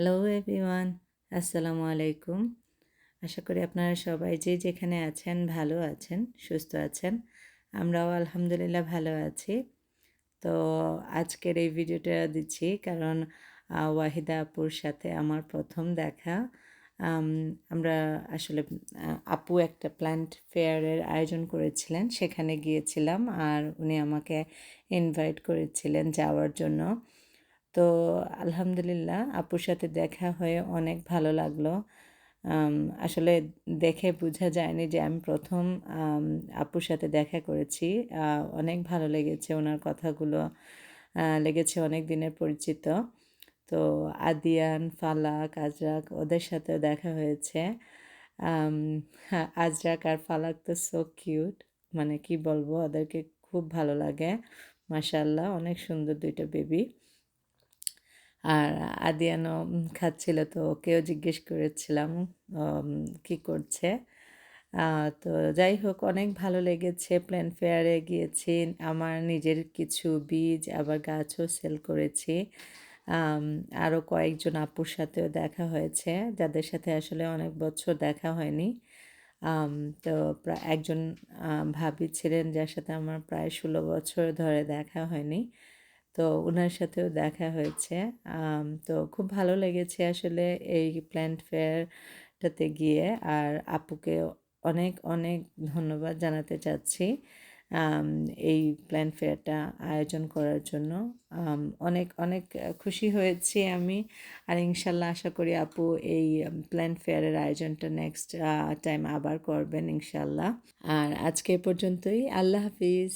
Hello everyone আসসালামু আলাইকুম আশা করি আপনারা সবাই যে যেখানে আছেন, ভালো আছেন, সুস্থ আছেন। আমরাও আলহামদুলিল্লাহ ভালো আছি। তো আজকের এই ভিডিওটা দিচ্ছি কারণ ওয়াহিদা আপুর সাথে আমার প্রথম দেখা। আমরা আসলে আপু একটা প্ল্যান্ট ফেয়ারের আয়োজন করেছিলেন, সেখানে গিয়েছিলাম আর উনি আমাকে ইনভাইট করেছিলেন যাওয়ার জন্য। তো আলহামদুলিল্লাহ আপুর সাথে দেখা হয়ে অনেক ভালো লাগল। আসলে দেখে বোঝা যায়নি যে আমি প্রথম আপুর সাথে দেখা করেছি। অনেক ভালো লেগেছে ওনার কথাগুলো। লেগেছে অনেক দিনের পরিচিত। তো আদিয়ান ফালাক আজরাক ওদের সাথে দেখা হয়েছে। হ্যাঁ, আজরাক আর ফালাক তো সো কিউট মানে কি বলব ওদেরকে খুব ভালো লাগে। মাশাল্লাহ অনেক সুন্দর দুইটা বেবি আর আদিয়ানও উম, খাচ্ছিল তো ওকেও জিজ্ঞেস করেছিলাম কি করছে? তো যাই হোক অনেক ভালো লেগেছে প্ল্যান ফেয়ারে গিয়েছি আমার নিজের কিছু বীজ আবার গাছও সেল করেছি। আরও কয়েকজন আপুর সাথেও দেখা হয়েছে যাদের সাথে আসলে অনেক বছর দেখা হয়নি। তো প্রায় একজন ভাবি ছিলেন যার সাথে আমার প্রায় ষোলো বছর ধরে দেখা হয়নি। তো ওনার সাথেও দেখা হয়েছে। তো খুব ভালো লেগেছে আসলে এই প্ল্যান্ট ফেয়ারটাতে গিয়ে। আর আপুকে অনেক অনেক ধন্যবাদ জানাতে চাচ্ছি এই প্ল্যান্ট ফেয়ারটা আয়োজন করার জন্য। অনেক অনেক খুশি হয়েছি আমি। আর ইনশাল্লাহ আশা করি আপু এই প্ল্যান্ট ফেয়ারের আয়োজনটা নেক্সট টাইম আবার করবেন ইনশাল্লাহ। আর আজকে পর্যন্তই। আল্লাহ হাফিজ।